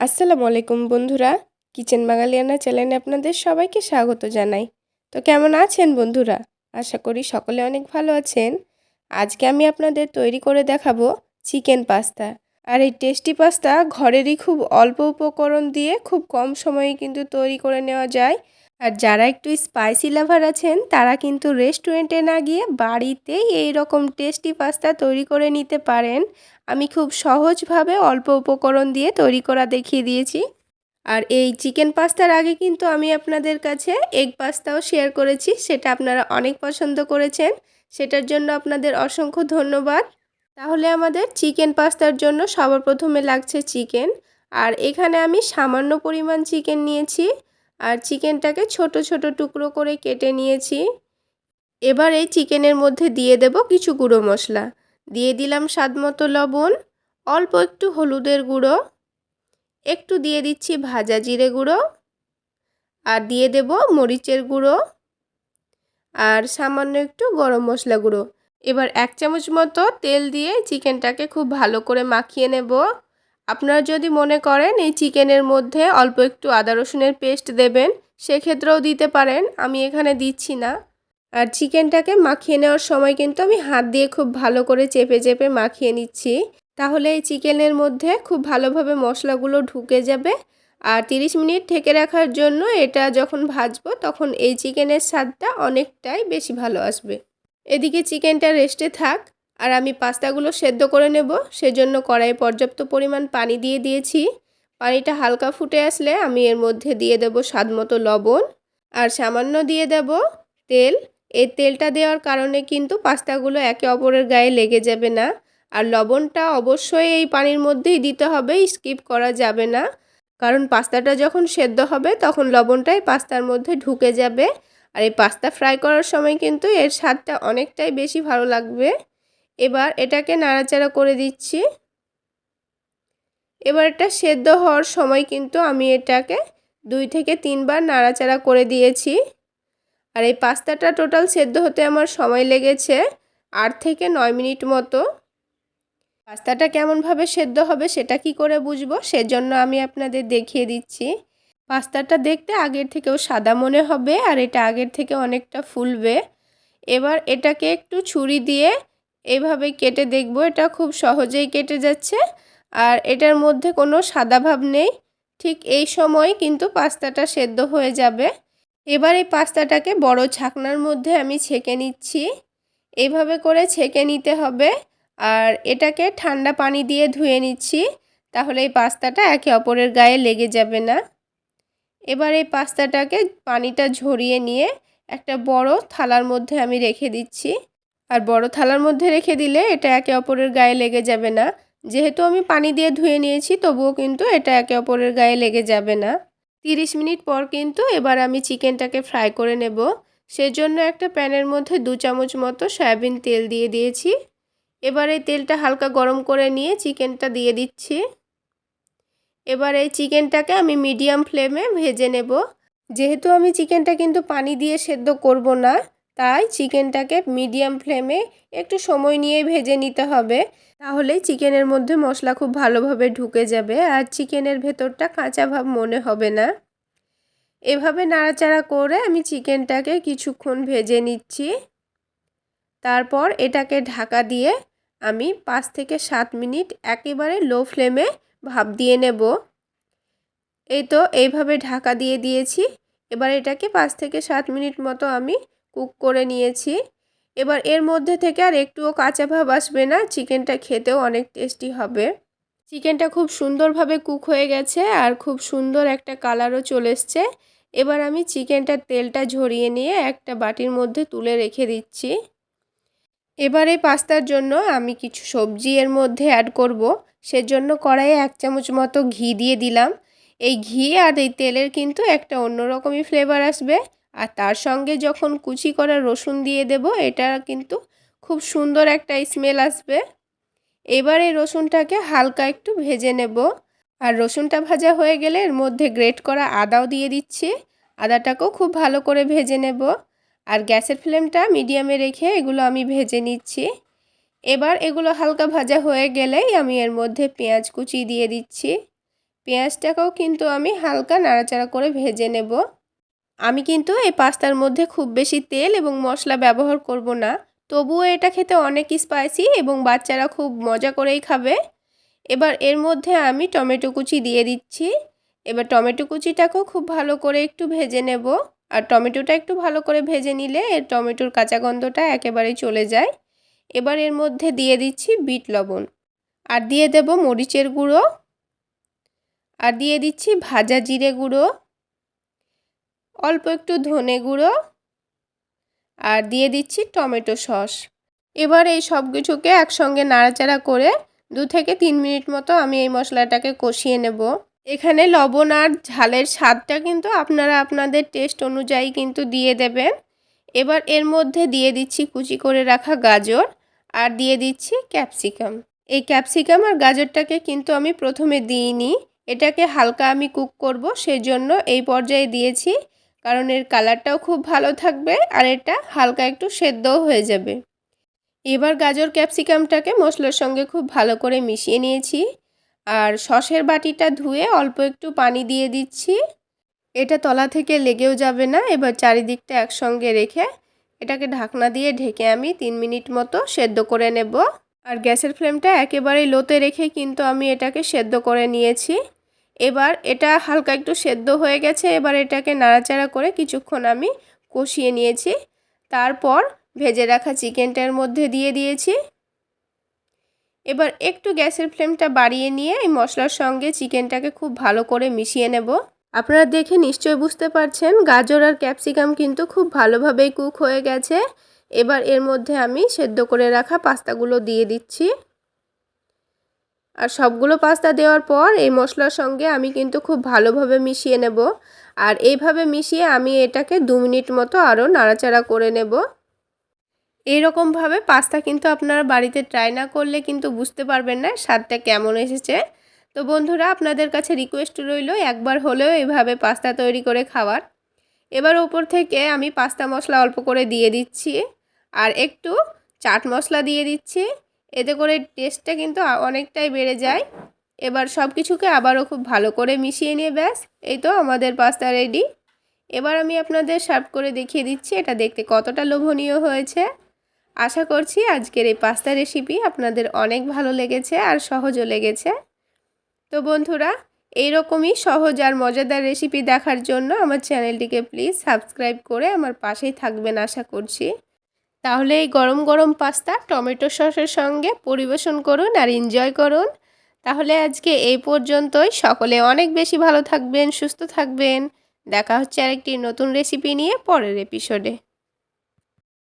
আসসালামু আলাইকুম বন্ধুরা। কিচেন বাঙালিয়ানা চ্যানেলে আপনাদের সবাইকে স্বাগত জানাই। তো কেমন আছেন বন্ধুরা? আশা করি সকলে অনেক ভালো আছেন। আজকে আমি আপনাদের তৈরি করে দেখাবো চিকেন পাস্তা। আর এই টেস্টি পাস্তা ঘরেরই খুব অল্প উপকরণ দিয়ে খুব কম সময়ে কিন্তু তৈরি করে নেওয়া যায়। আর যারা একটু স্পাইসি লাভার আছেন, তারা কিন্তু রেস্টুরেন্টে না গিয়ে বাড়িতেই এই রকম টেস্টি পাস্তা তৈরি করে নিতে পারেন। আমি খুব সহজভাবে অল্প উপকরণ দিয়ে তৈরি করা দেখিয়ে দিয়েছি। আর এই চিকেন পাস্তার আগে কিন্তু আমি আপনাদের কাছে এগ পাস্তাও শেয়ার করেছি, সেটা আপনারা অনেক পছন্দ করেছেন। সেটার জন্য আপনাদের অসংখ্য ধন্যবাদ। তাহলে আমাদের চিকেন পাস্তার জন্য সবার প্রথমে লাগছে চিকেন, আর এখানে আমি সামান্য পরিমাণ চিকেন নিয়েছি, আর চিকেনটাকে ছোট ছোট টুকরো করে কেটে নিয়েছি। এবার এই চিকেনের মধ্যে দিয়ে দেব কিছু গুঁড়ো মশলা। দিয়ে দিলাম স্বাদ মতো লবণ, অল্প একটু হলুদের গুঁড়ো, একটু দিয়ে দিচ্ছি ভাজা জিরে গুঁড়ো, আর দিয়ে দেব মরিচের গুঁড়ো, আর সামান্য একটু গরম মশলা গুঁড়ো। এবার এক চামচ মতো তেল দিয়ে চিকেনটাকে খুব ভালো করে মাখিয়ে নেব। আপনারা যদি মনে করেন এই চিকেনের মধ্যে অল্প একটু আদা রসুনের পেস্ট দেবেন, সেক্ষেত্রেও দিতে পারেন, আমি এখানে দিচ্ছি না। আর চিকেনটাকে মাখিয়ে নেওয়ার সময় কিন্তু আমি হাত দিয়ে খুব ভালো করে চেপে চেপে মাখিয়ে নিচ্ছি। তাহলে এই চিকেনের মধ্যে খুব ভালোভাবে মশলাগুলো ঢুকে যাবে। আর 30 মিনিট ঢেকে রাখার জন্য এটা যখন ভাজবো তখন এই চিকেনের স্বাদটা অনেকটাই বেশি ভালো আসবে। এদিকে চিকেনটা রেস্টে থাক। আর আমি পাস্তাগুলো সেদ্ধ করে নেব। সেজন্য কড়াইয়ে পর্যাপ্ত পরিমাণ পানি দিয়ে দিয়েছি। পানিটা হালকা ফুটে আসলে আমি এর মধ্যে দিয়ে দেব স্বাদ মতো লবণ। আর সামান্য দিয়ে দেব তেল। এই তেলটা দেওয়ার কারণে কিন্তু পাস্তাগুলো একে অপরের গায়ে লেগে যাবে না। আর লবণটা অবশ্যই এই পানির মধ্যেই দিতে হবে, স্কিপ করা যাবে না। কারণ পাস্তাটা যখন সেদ্ধ হবে, তখন লবণটাই পাস্তার মধ্যে ঢুকে যাবে। আর এই পাস্তা ফ্রাই করার সময় কিন্তু এর স্বাদটা অনেকটাই বেশি ভালো লাগবে। এবার এটাকে নাড়াচাড়া করে দিচ্ছি। এবার এটা সেদ্ধ হওয়ার সময় কিন্তু আমি এটাকে দুই থেকে তিনবার নাড়াচাড়া করে দিয়েছি। আর এই পাস্তাটা টোটাল সেদ্ধ হতে আমার সময় লেগেছে আট থেকে নয় মিনিট মতো। পাস্তাটা কেমনভাবে সেদ্ধ হবে সেটা কি করে বুঝব সেজন্য আমি আপনাদের দেখিয়ে দিচ্ছি। পাস্তাটা দেখতে আগের থেকেও সাদা মনে হবে আর এটা আগের থেকে অনেকটা ফুলবে। এবার এটাকে একটু ছুরি দিয়ে এভাবে কেটে দেখব, এটা খুব সহজেই কেটে যাচ্ছে আর এটার মধ্যে কোনো সাদা ভাব নেই। ঠিক এই সময় কিন্তু পাস্তাটা সেদ্ধ হয়ে যাবে। এবার এই পাস্তাটাকে বড় ছাকনার মধ্যে আমি ছেঁকে নিচ্ছি। এইভাবে করে ছেঁকে নিতে হবে আর এটাকে ঠান্ডা পানি দিয়ে ধুয়ে নিচ্ছি, তাহলে এই পাস্তাটা একে অপরের গায়ে লেগে যাবে না। এবার এই পাস্তাটাকে পানিটা ঝরিয়ে নিয়ে একটা বড় থালার মধ্যে আমি রেখে দিচ্ছি। আর বড় থালার মধ্যে রেখে দিলে এটা একে অপরের গায়ে লেগে যাবে না। যেহেতু আমি পানি দিয়ে ধুয়ে নিয়েছি, তবুও কিন্তু এটা একে অপরের গায়ে লেগে যাবে না। তিরিশ মিনিট পর কিন্তু এবার আমি চিকেনটাকে ফ্রাই করে নেব। সেজন্য একটা প্যানের মধ্যে দু চামচ মতো সয়াবিন তেল দিয়ে দিয়েছি। এবার এই তেলটা হালকা গরম করে নিয়ে চিকেনটা দিয়ে দিচ্ছি। এবার এই চিকেনটাকে আমি মিডিয়াম ফ্লেমে ভেজে নেব। যেহেতু আমি চিকেনটা কিন্তু পানি দিয়ে সেদ্ধ করব না তাই চিকেনটাকে মিডিয়াম ফ্লেমে একটু সময় নিয়ে ভেজে নিতে হবে। তাহলে চিকেনের মধ্যে মশলা খুব ভালোভাবে ঢুকে যাবে আর চিকেনের ভেতরটা কাঁচা ভাব মনে হবে না। এভাবে নাড়াচাড়া করে আমি চিকেনটাকে কিছুক্ষণ ভেজে নিচ্ছি। তারপর এটাকে ঢাকা দিয়ে আমি পাঁচ থেকে সাত মিনিট একেবারে লো ফ্লেমে ভাপ দিয়ে নেব। এই তো এইভাবে ঢাকা দিয়ে দিয়েছি। এবার এটাকে পাঁচ থেকে সাত মিনিট মতো আমি কুক করে নিয়েছি। এবার এর মধ্যে থেকে আর একটুও কাঁচা ভাব আসবে না, চিকেনটা খেতেও অনেক টেস্টি হবে। চিকেনটা খুব সুন্দরভাবে কুক হয়ে গেছে আর খুব সুন্দর একটা কালারও চলে এসছে। এবার আমি চিকেনটার তেলটা ঝরিয়ে নিয়ে একটা বাটির মধ্যে তুলে রেখে দিচ্ছি। এবার এই পাস্তার জন্য আমি কিছু সবজি এর মধ্যে অ্যাড করব। সেজন্য কড়াইয়ে এক চামচ মতো ঘি দিয়ে দিলাম। এই ঘি আর এই তেলের কিন্তু একটা অন্যরকমই ফ্লেভার আসবে। আর তার সঙ্গে যখন কুচি করা রসুন দিয়ে দেব, এটা কিন্তু খুব সুন্দর একটা স্মেল আসবে। এবার এই রসুনটাকে হালকা একটু ভেজে নেব। আর রসুনটা ভাজা হয়ে গেলে এর মধ্যে গ্রেট করা আদাও দিয়ে দিচ্ছি। আদাটাকেও খুব ভালো করে ভেজে নেব। আর গ্যাসের ফ্লেমটা মিডিয়ামে রেখে এগুলো আমি ভেজে নিচ্ছি। এবার এগুলো হালকা ভাজা হয়ে গেলেই আমি এর মধ্যে পেঁয়াজ কুচি দিয়ে দিচ্ছি। পেঁয়াজটাকেও কিন্তু আমি হালকা নাড়াচাড়া করে ভেজে নেব। আমি কিন্তু এই পাস্তার মধ্যে খুব বেশি তেল এবং মশলা ব্যবহার করব না। তবুও এটা খেতে অনেক স্পাইসি এবং বাচ্চারা খুব মজা করেই খাবে। এবার এর মধ্যে আমি টমেটো কুচি দিয়ে দিচ্ছি। এবার টমেটো কুচিটাকেও খুব ভালো করে একটু ভেজে নেব। আর টমেটোটা একটু ভালো করে ভেজে নিলে এর টমেটোর কাঁচা গন্ধটা একেবারেই চলে যায়। এবার এর মধ্যে দিয়ে দিচ্ছি বিট লবণ। আর দিয়ে দেব মরিচের গুঁড়ো। আর দিয়ে দিচ্ছি ভাজা জিরে গুঁড়ো। অল্প একটু ধনে গুঁড়ো আর দিয়ে দিচ্ছি টমেটো সস। এবার এই সব কিছুকে একসঙ্গে নাড়াচাড়া করে দু থেকে তিন মিনিট মতো আমি এই মশলাটাকে কষিয়ে নেব। এখানে লবণ আর ঝালের স্বাদটা কিন্তু আপনারা আপনাদের টেস্ট অনুযায়ী কিন্তু দিয়ে দেবেন। এবার এর মধ্যে দিয়ে দিচ্ছি কুচি করে রাখা গাজর আর দিয়ে দিচ্ছি ক্যাপসিকাম। এই ক্যাপসিকাম আর গাজরটাকে কিন্তু আমি প্রথমে দিইনি, এটাকে হালকা আমি কুক করব সেই জন্য এই পর্যায়ে দিয়েছি কারণ এর কালারটাও খুব ভালো থাকবে আর এটা হালকা একটু সেদ্ধও হয়ে যাবে। এবার গাজর ক্যাপসিকামটাকে মশলার সঙ্গে খুব ভালো করে মিশিয়ে নিয়েছি। আর সসের বাটিটা ধুয়ে অল্প একটু পানি দিয়ে দিচ্ছি। এটা তলা থেকে লেগেও যাবে না, এবার চারিদিকটা একসঙ্গে রেখে এটাকে ঢাকনা দিয়ে ঢেকে আমি তিন মিনিট মতো সেদ্ধ করে নেব। আর গ্যাসের ফ্লেমটা একেবারেই লোতে রেখে কিন্তু আমি এটাকে সেদ্ধ করে নিয়েছি। এবার এটা হালকা একটু সেদ্ধ হয়ে গেছে, এবার এটাকে নাড়াচাড়া করে কিছুক্ষণ আমি কষিয়ে নিয়েছি। তারপর ভেজে রাখা চিকেনটার মধ্যে দিয়ে দিয়েছি। এবার একটু গ্যাসের ফ্লেমটা বাড়িয়ে নিয়ে এই মশলার সঙ্গে চিকেনটাকে খুব ভালো করে মিশিয়ে নেব। আপনারা দেখে নিশ্চয় বুঝতে পারছেন, গাজর আর ক্যাপসিকাম কিন্তু খুব ভালোভাবেই কুক হয়ে গেছে। এবার এর মধ্যে আমি সেদ্ধ করে রাখা পাস্তাগুলো দিয়ে দিচ্ছি। আর সবগুলো পাস্তা দেওয়ার পর এই মশলার সঙ্গে আমি কিন্তু খুব ভালোভাবে মিশিয়ে নেব। আর এইভাবে মিশিয়ে আমি এটাকে দু মিনিট মতো আরও নাড়াচাড়া করে নেব। এইরকমভাবে পাস্তা কিন্তু আপনারা বাড়িতে ট্রাই না করলে কিন্তু বুঝতে পারবেন না স্বাদটা কেমন এসেছে। তো বন্ধুরা, আপনাদের কাছে রিকোয়েস্ট রইল একবার হলেও এভাবে পাস্তা তৈরি করে খাওয়ার। এবার ওপর থেকে আমি পাস্তা মশলা অল্প করে দিয়ে দিচ্ছি। আর একটু চাট মশলা দিয়ে দিচ্ছি। এতে করে টেস্টটা কিন্তু অনেকটাই বেড়ে যায়। এবার সব কিছুকে আবারও খুব ভালো করে মিশিয়ে নিয়ে ব্যাস, এই তো আমাদের পাস্তা রেডি এবার আমি আপনাদের সার্ভ করে দেখিয়ে দিচ্ছি, এটা দেখতে কতটা লোভনীয় হয়েছে। আশা করছি আজকের এই পাস্তা রেসিপি আপনাদের অনেক ভালো লেগেছে আর সহজও লেগেছে। তো বন্ধুরা, এইরকমই সহজ আর মজাদার রেসিপি দেখার জন্য আমার চ্যানেলটিকে প্লিজ সাবস্ক্রাইব করে আমার পাশেই থাকবেন আশা করছি। তাহলে এই গরম গরম পাস্তা টমেটো সসের সঙ্গে পরিবেশন করুন আর এনজয় করুন। তাহলে আজকে এই পর্যন্তই। সকলে অনেক বেশি ভালো থাকবেন, সুস্থ থাকবেন। দেখা হচ্ছে আরেকটি নতুন রেসিপি নিয়ে পরের এপিসোডে